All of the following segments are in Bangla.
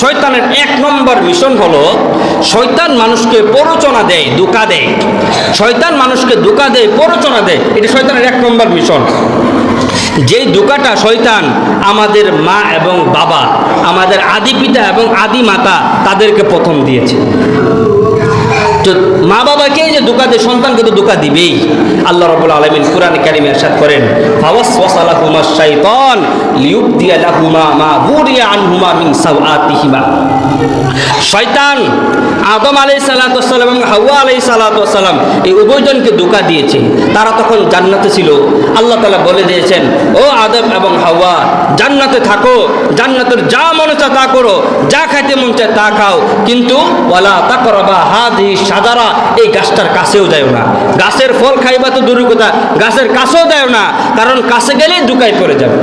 শয়তানের এক নম্বর মিশন হলো শৈতান মানুষকে প্ররোচনা দেয় দোকা দেয়। শয়তান মানুষকে দোকা দেয়, প্ররোচনা দেয়। এটা শৈতানের এক নম্বর মিশন। যেই দোকাটা শৈতান আমাদের মা এবং বাবা, আমাদের আদি পিতা এবং আদি মাতা তাদেরকে প্রথম দিয়েছে। মা বাবাকে যে দোকা দেয়, সন্তানকে তো দোকা দিবেই। আল্লাহ রবুল আলমিন কোরআন কারিম এরশাদ করেন ফাওয়াস ওয়াসালাহুমা শাইতান লিউবদিয়া লাহুমা মা বুরিয়া আনহুমা মিন সাওআতিহিমা। শয়তান আদম আলাই সালাতাম এবং হাওয়া আলাই সালাতাম এই উভয়জনকে ধোকা দিয়েছে। তারা তখন জান্নাতে ছিল। আল্লাহ তালা বলে দিয়েছেন, ও আদম এবং হাওয়া, জান্নাতে থাকো, জান্নাতের যা মনে চায় তা করো, যা খাইতে মন চায় তা খাও, কিন্তু ওয়ালা তা করবা হাদি সাদারা এই গাছটার কাছেও যায় না। গাছের ফল খাইবা তো দূরের কথা, গাছের কাছেও দেয় না, কারণ কাছে গেলেই দুকাই পড়ে যাবে।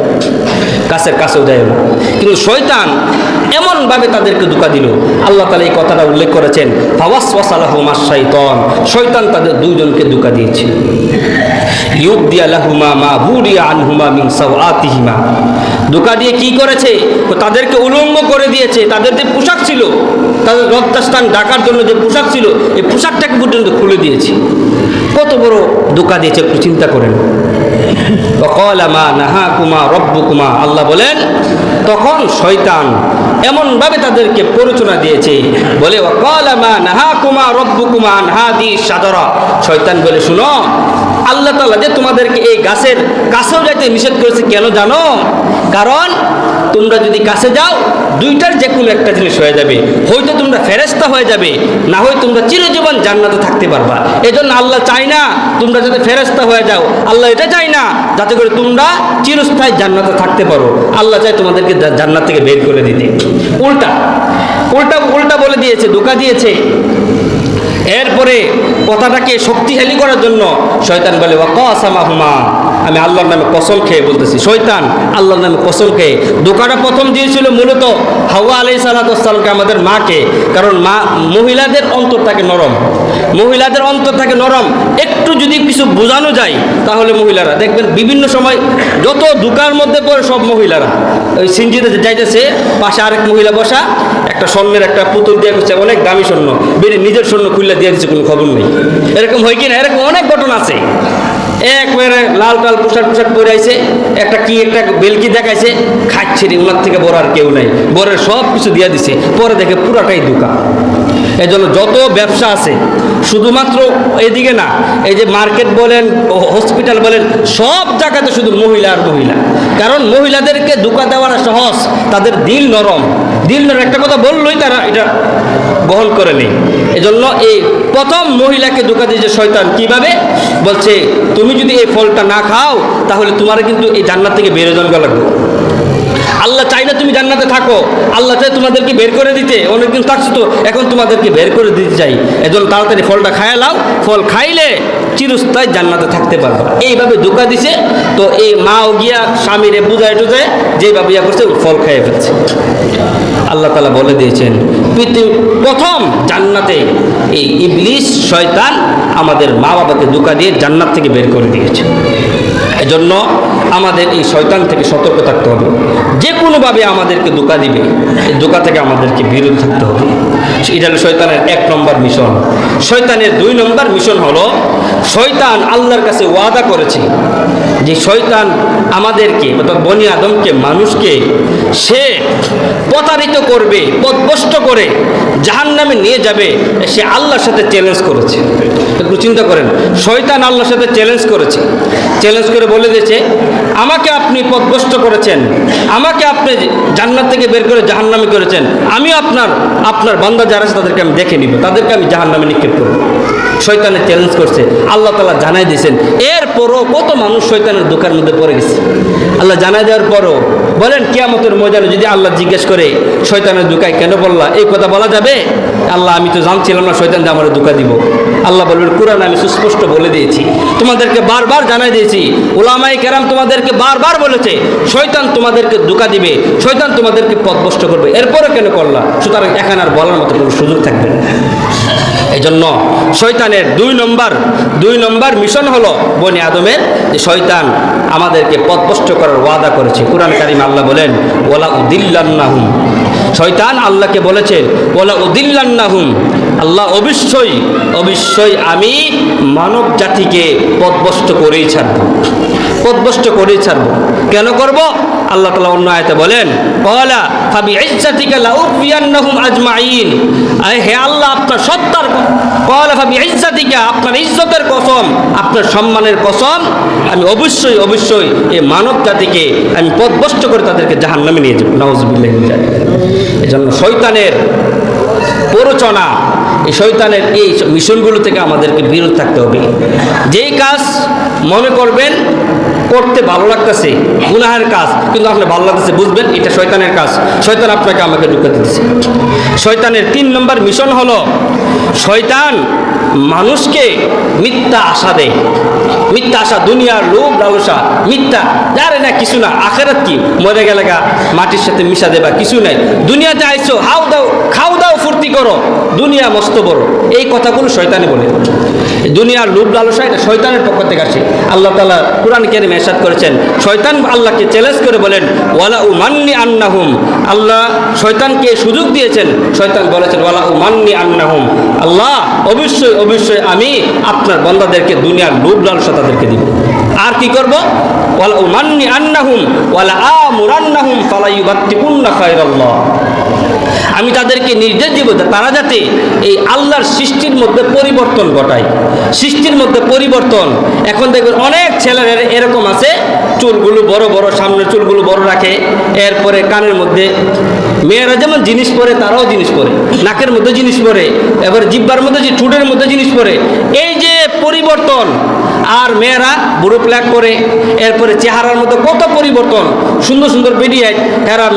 গাছের কাছেও যায় না। কিন্তু শয়তান এমনভাবে তাদেরকে ধোকা দিল। আল্লাহ তালা এই কথাটা উল্লেখ করেছেন ফাওয়াস ওয়াসালাহুমা শৈতন শয়তান তাদের দুজনকে দুকা দিয়েছে। ইউবদিয়া লাহুমা মা বুরিয়া আনহুমা মিন সাওআতিহিমা। ধোকা দিয়ে কি করেছে? তাদেরকে উলঙ্গ করে দিয়েছে। তাদের যে পোশাক ছিল, তাদের রক্তস্থান ডাকার জন্য যে পোশাক ছিল, এই পোশাকটাকে পর্যন্ত খুলে দিয়েছে। কত বড় ধোকা দিয়েছে একটু চিন্তা করেন। মা নাহা কুমা রব্বু আল্লাহ বলেন, তখন শয়তান এমনভাবে তাদেরকে পরিচনা দিয়েছে। বলে মা নাহা কুমা রব্বু কুমা নাহা দি সাদরা। শয়তান বলে, শুনো আল্লাহ তালা যে তোমাদেরকে এই গাছের কাছেও যাইতে নিষেধ করেছে, কেন জানো? কারণ তোমরা যদি কাছে যাও, দুইটার যে কোনো একটা জিনিস হয়ে যাবে। হয়তো তোমরা ফেরেস্তা হয়ে যাবে, না হয় তোমরা চিরজীবন জান্নাতে থাকতে পারবা। এজন্য আল্লাহ চায় না তোমরা যাতে ফেরেস্তা হয়ে যাও, আল্লাহ এটা চায় না, যাতে করে তোমরা চিরস্থায়ী জান্নাতে থাকতে পারো। আল্লাহ চায় তোমাদেরকে জান্নাত থেকে বের করে দিতে। উল্টা উল্টা উল্টা বলে দিয়েছে, ধোকা দিয়েছে। এরপরে কথাটাকে শক্তিশালী করার জন্য শয়তান বলে হুমা আমি আল্লাহর নামে কসম খেয়ে বলতেছি, শয়তান, আল্লাহর নামে কসম খেয়ে। দোকানটা প্রথম দিয়েছিল মূলত হাওয়া আলাই সালাতামকে আমাদের মাকে, কারণ মা, মহিলাদের অন্তর থাকে নরম। মহিলাদের অন্তর থাকে নরম। একটু যদি কিছু বোঝানো যায়, তাহলে মহিলারা, দেখবেন বিভিন্ন সময় যত দোকার মধ্যে পড়ে সব মহিলারা। ওই সিঞ্জিতে যাইতেছে, পাশে আরেক মহিলা বসা একটা স্বর্ণের একটা পুতুল দিয়ে করছে, অনেক দামি স্বর্ণ। বেরিয়ে নিজের স্বর্ণ খুললে দিয়ে দিচ্ছে কোনো খবর নেই। এরকম হয় কি না এরকম অনেক ঘটনা আছে। একবারে লাল টাল পোশাক পোশাক পরে আইছে, একটা কি একটা বেলকি দেখাইছে, খাচ্ছে রে ওনার থেকে বড় আর কেউ নাই। বরের সব কিছু দিয়ে দিছে, পরে দেখে পুরাটাই দোকান এই জন্য যত ব্যবসা আছে, শুধুমাত্র এদিকে না, এই যে মার্কেট বলেন, হসপিটাল বলেন, সব জায়গাতে শুধু মহিলা আর মহিলা। কারণ মহিলাদেরকে দোকা দেওয়াটা সহজ, তাদের দিল নরম। দিল নরম একটা কথা বললোই তারা, এটা বহল করে নেই। এজন্য এই প্রথম মহিলাকে ধোকা দিয়েছে শয়তান কীভাবে? বলছে, তুমি যদি এই ফলটা না খাও, তাহলে তোমার কিন্তু এই জান্নার থেকে বেরোজন লাগবে। আল্লাহ চাই না তুমি জান্নাতে থাকো। আল্লাহ চাই তোমাদেরকে বের করে দিতে। অনেকদিন থাকছো তো, এখন তোমাদেরকে বের করে দিতে চাই। এজন্য তাড়াতাড়ি ফলটা খায় লাও ফল খাইলে চিরস্থায়ী জান্নাতে থাকতে পারব। এইভাবে ধোকা দিছে। তো এই মাও গিয়া স্বামীরে বুঝায় টুজায় যেভাবে ইয়া করছে, ফল খাইয়ে ফেলছে। আল্লাহ তালা বলে দিয়েছেন প্রথম জান্নাতে এই ইবলিশ শয়তান আমাদের মা বাবাকে ধোকা দিয়ে জান্নাত থেকে বের করে দিয়েছে। এজন্য আমাদের এই শয়তান থেকে সতর্ক থাকতে হবে। যে কোনোভাবে আমাদেরকে ধোকা দিবে, এই ধোকা থেকে আমাদেরকে বিরত থাকতে হবে। এটা হলো শয়তানের এক নম্বর মিশন। শয়তানের দুই নম্বর মিশন হলো, শয়তান আল্লাহর কাছে ওয়াদা করেছে যে শয়তান আমাদেরকে, অর্থাৎ বনি আদমকে, মানুষকে, সে প্রতারিত করবে পদভষ্ট করে জাহান নামে নিয়ে যাবে, সে আল্লাহর সাথে চ্যালেঞ্জ করেছে। একটু চিন্তা করেন, শয়তান আল্লাহর সাথে চ্যালেঞ্জ করেছে। চ্যালেঞ্জ করে বলে দিয়েছে, আমাকে আপনি পদভষ্ট করেছেন, আমাকে আপনি জান্নাত থেকে বের করে জাহান নামে করেছেন, আমি আপনার আপনার বান্দা যারা আছে তাদেরকে আমি দেখে নিব, তাদেরকে আমি জাহান নামে নিক্ষেপ করব। শয়তানের চ্যালেঞ্জ করছে, আল্লাহ তালা জানাই দিয়েছেন, এরপরও কত মানুষ শয়তানের দোকানের মধ্যে পড়ে গেছে। আল্লাহ জানাই দেওয়ার পরও বলেন, কেয়ামতের ময়দানে যদি আল্লাহ জিজ্ঞেস করে, শয়তানের দোকায় কেন বললা এই কথা বলা যাবে? আল্লাহ, আমি তো জানছিলাম না শয়তান আমার দোকা দিব। আল্লাহ বলবেন, কোরআন আমি সুস্পষ্ট বলে দিয়েছি, তোমাদেরকে বারবার জানাই দিয়েছি ওলামাই কেরাম তোমাদেরকে বারবার বলেছে, শয়তান তোমাদেরকে ধোকা দিবে, শয়তান তোমাদেরকে পথভ্রষ্ট করবে। এরপরে কেন করলা? সুতরাং এখানে আর বলার মতো কোনো সুযোগ থাকবে না। এই জন্য শয়তানের দুই নম্বর দুই নম্বর মিশন হলো বনি আদমের যে শয়তান আমাদেরকে পথভ্রষ্ট করার ওয়াদা করেছে। কোরআন কারিম আল্লাহ বলেন ওলা উদিল্লান্নাহুম। শয়তান আল্লাহকে বলেছেন ওলা উদিল্লান্নাহুম। আল্লাহ অবশ্যই অবশ্যই আমি মানব জাতিকে পথভ্রষ্ট করেই ছাড়ব। পথভ্রষ্ট করেই ছাড়ব। কেন করব? আল্লাহ তালা অন্য আয়তে বলেন কলা ফাবি ইজ্জাতিকা লাউফিয়ান্নাহুম আজমাইন হে আল্লাহ, আপনার সত্তার কলা ফাবি ইজ্জাতিকা আপনার ইজ্জতের কসম, আপনার সম্মানের কসম। আমি অবশ্যই অবশ্যই এই মানব জাতিকে আমি পথভ্রষ্ট করে তাদেরকে জাহান্নামে নিয়ে যাব। নওয়াজবিল্লাহ এই জন্য শয়তানের প্ররোচনা। এই শয়তানের এই মিশনগুলো থেকে আমাদেরকে বিরত থাকতে হবে। যেই কাজ মনে করবেন, করতে ভালো লাগতেছে, গুনাহের কাজ, কিন্তু আপনার ভালো লাগতেছে, বুঝবেন, এটা শয়তানের কাজ। শয়তান আপনাকে আমাকে ঢুকাতে দিচ্ছে শয়তানের তিন নম্বর মিশন হলো, শয়তান মানুষকে মিথ্যা আশা দেয়। মিথ্যা আশা, দুনিয়ার লোভ লালসা, মিথ্যা জানে না, কিছু না, আখেরাত কি? মরে গেলে গা, মাটির সাথে মিশা দেবা, কিছু নাই। দুনিয়াতে আইসো হাও দাও করো, দুনিয়া মস্ত বড়। এই কথাগুলো শয়তানে বলে। দুনিয়ার লোভ লালসা, এটা শয়তানের পক্ষ থেকে আসে। আল্লাহ তালা কোরআন কেরিম এরশাদ করেছেন, শয়তান আল্লাহকে চ্যালেঞ্জ করে বলেন, ওয়ালা উ মান্নি আন্নাহুম। আল্লাহ শয়তানকে সুযোগ দিয়েছেন, শয়তান বলেছেন, ওয়ালা উ মান্নি আন্নাহুম। আল্লাহ, অবশ্যই অবশ্যই আমি আপনার বন্দাদেরকে দুনিয়ার লোভ লালসা তাদেরকে দিব। আর কি করব? ওয়ালা উ মান্নি আন্নাহুম। ওয়ালা আমুরান্নাহুম ফালা ইউবাত্তিকুন্না খায়রাল্লাহ। আমি তাদেরকে নির্দেশ দিব তারা যাতে এই আল্লাহর সৃষ্টির মধ্যে পরিবর্তন ঘটায়। সৃষ্টির মধ্যে পরিবর্তন। এখন দেখবেন অনেক ছেলেরা এরকম আছে, চুলগুলো বড় বড়, সামনের চুলগুলো বড় রাখে, এরপরে কানের মধ্যে মেয়েরা যেমন জিনিস পরে, তারাও জিনিস পরে, নাকের মধ্যে জিনিস পরে, এবার জিব্বার মধ্যে যে ঠুটের মধ্যে জিনিস পরে। এই যে পরিবর্তন আর মেয়েরা বুড়ো প্ল্যাক করে, এরপরে চেহারার মধ্যে কত পরিবর্তন, সুন্দর সুন্দর বেরিয়ে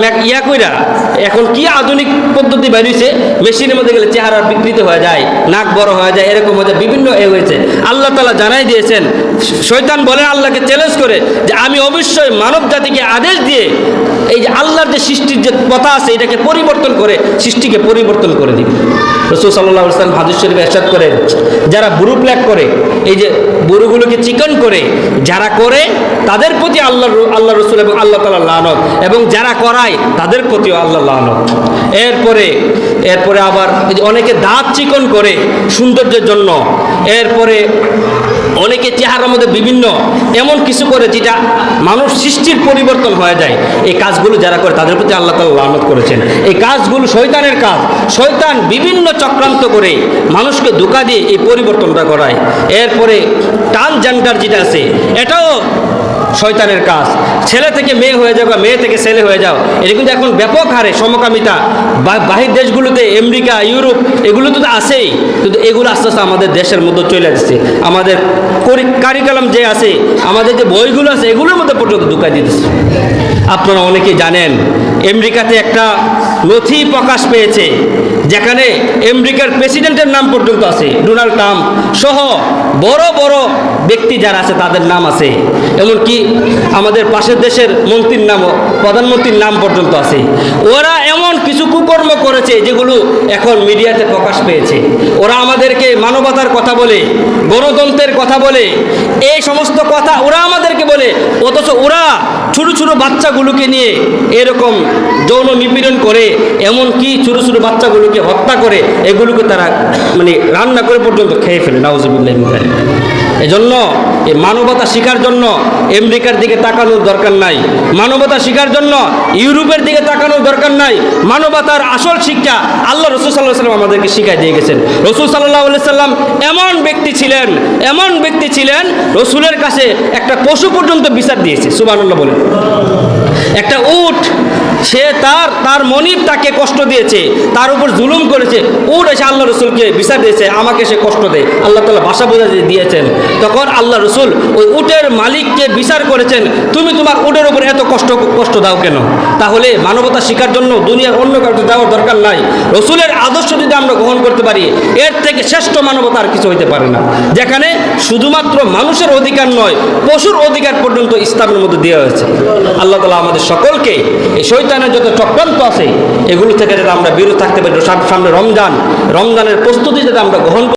ম্যাক ইয়া কইরা, এখন কি আধুনিক পদ্ধতি বেরিয়েছে মেশিনের মধ্যে গেলে চেহারা বিকৃত হয়ে যায়, নাক বড় হয়ে যায়, এরকম হয়ে যায় বিভিন্ন এ হয়েছে। আল্লাহ তালা জানাই দিয়েছেন শৈতান বলে আল্লাহকে চ্যালেঞ্জ করে যে আমি অবশ্যই মানব জাতিকে আদেশ দিয়ে এই যে আল্লাহর যে সৃষ্টির যে কথা আছে, এটাকে পরিবর্তন করে, সৃষ্টিকে পরিবর্তন করে দিবে। রসুল সাল্লাহ ইসলাম হাদিস শরীফ এরশাদ করেন যারা বুরু প্ল্যাক করে, এই যে বুরুগুলোকে চিকন করে, যারা করে, তাদের প্রতি আল্লাহ আল্লাহ রসুল এবং আল্লাহ তালা লানত, এবং যারা করায়, তাদের প্রতিও আল্লাহ লানত। এরপরে এরপরে আবার অনেকে দাঁত চিকন করে সৌন্দর্যের জন্য, এরপরে অনেকে চেহারার মধ্যে বিভিন্ন এমন কিছু করে যেটা মানুষ সৃষ্টির পরিবর্তন হয়ে যায়। এই কাজগুলো যারা করে তাদের প্রতি আল্লাহ তালা লানত করেছেন। এই কাজগুলো শৈতানের কাজ। শৈতান বিভিন্ন চক্রান্ত করে মানুষকে ধোকা দিয়ে এই পরিবর্তনটা করায়। এরপরে টান জানটার যেটা আছে, এটাও শয়তানের কাজ। ছেলে থেকে মেয়ে হয়ে যাও বা মেয়ে থেকে ছেলে হয়ে যাও, এটা কিন্তু এখন ব্যাপক হারে সমকামিতা। বাহির দেশগুলোতে, আমেরিকা, ইউরোপ, এগুলো তো আছেই, কিন্তু এগুলো আস্তে আস্তে আমাদের দেশের মধ্যে চলে আসছে। আমাদের কারিকালাম যে আছে, আমাদের যে বইগুলো আছে, এগুলোর মধ্যে পর্যন্ত ঢুকাই দিতেছে। আপনারা অনেকেই জানেন, আমেরিকাতে একটা নথি প্রকাশ পেয়েছে, যেখানে আমেরিকার প্রেসিডেন্টের নাম পর্যন্ত আছে, ডোনাল্ড ট্রাম্প সহ বড় বড় ব্যক্তি যারা আছে, তাদের নাম আছে। এমনকি আমাদের পাশের দেশের মন্ত্রীর নামও প্রধানমন্ত্রীর নাম পর্যন্ত আছে। ওরা এমন কিছু কুকর্ম করেছে যেগুলো এখন মিডিয়াতে প্রকাশ পেয়েছে। ওরা আমাদেরকে মানবতার কথা বলে, গণতন্ত্রের কথা বলে, এই সমস্ত কথা ওরা আমাদেরকে বলে, অথচ ওরা ছোটো ছোটো বাচ্চাগুলোকে নিয়ে এরকম যৌন নিপীড়ন করে, এমনকি ছোটো ছোটো বাচ্চাগুলোকে হত্যা করে, এগুলোকে তারা মানে রান্না করে পর্যন্ত খেয়ে ফেলে, নাউজুবিল্লাহ এজন্য এই মানবতা শিকার জন্য আমেরিকার দিকে তাকানোর দরকার নাই। মানবতা শিকার জন্য ইউরোপের দিকে তাকানোর দরকার নাই। মানবতার আসল শিক্ষা আল্লাহ রসুল সাল্লাহ সাল্লাম আমাদেরকে শিখাই দিয়ে গেছেন। রসুল সাল্লাহ সাল্লাম এমন ব্যক্তি ছিলেন, এমন ব্যক্তি ছিলেন, রসুলের কাছে একটা পশু পর্যন্ত বিচার দিয়েছে। সুবানুল্লাহ বলেন। একটা উট সে তার তার মনিব তাকে কষ্ট দিয়েছে, তার উপর জুলুম করেছে। উট এসে আল্লাহ রসুলকে বিচার দিয়েছে, আমাকে সে কষ্ট দেয়। আল্লাহ তালা ভাষা বোঝা দিয়েছেন। তখন আল্লাহ রসুল ওই উটের মালিককে বিচার করেছেন, তুমি তোমার উটের উপর এত কষ্ট কষ্ট দাও কেন? তাহলে মানবতা শিকার জন্য দুনিয়ার অন্য কাউকে যাওয়ার দরকার নাই। রসুলের আদর্শ যদি আমরা গ্রহণ করতে পারি, এর থেকে শ্রেষ্ঠ মানবতা আর কিছু হইতে পারে না। যেখানে শুধুমাত্র মানুষের অধিকার নয়, পশুর অধিকার পর্যন্ত ইসলামের মধ্যে দেওয়া হয়েছে। আল্লাহ তালা আমাদের সকলকে এই শৈতানের যত চক্রান্ত আছে, এগুলো থেকে যাতে আমরা বিরত থাকতে পারি। সামনে রমজান, রমজানের প্রস্তুতি যাতে আমরা গ্রহণ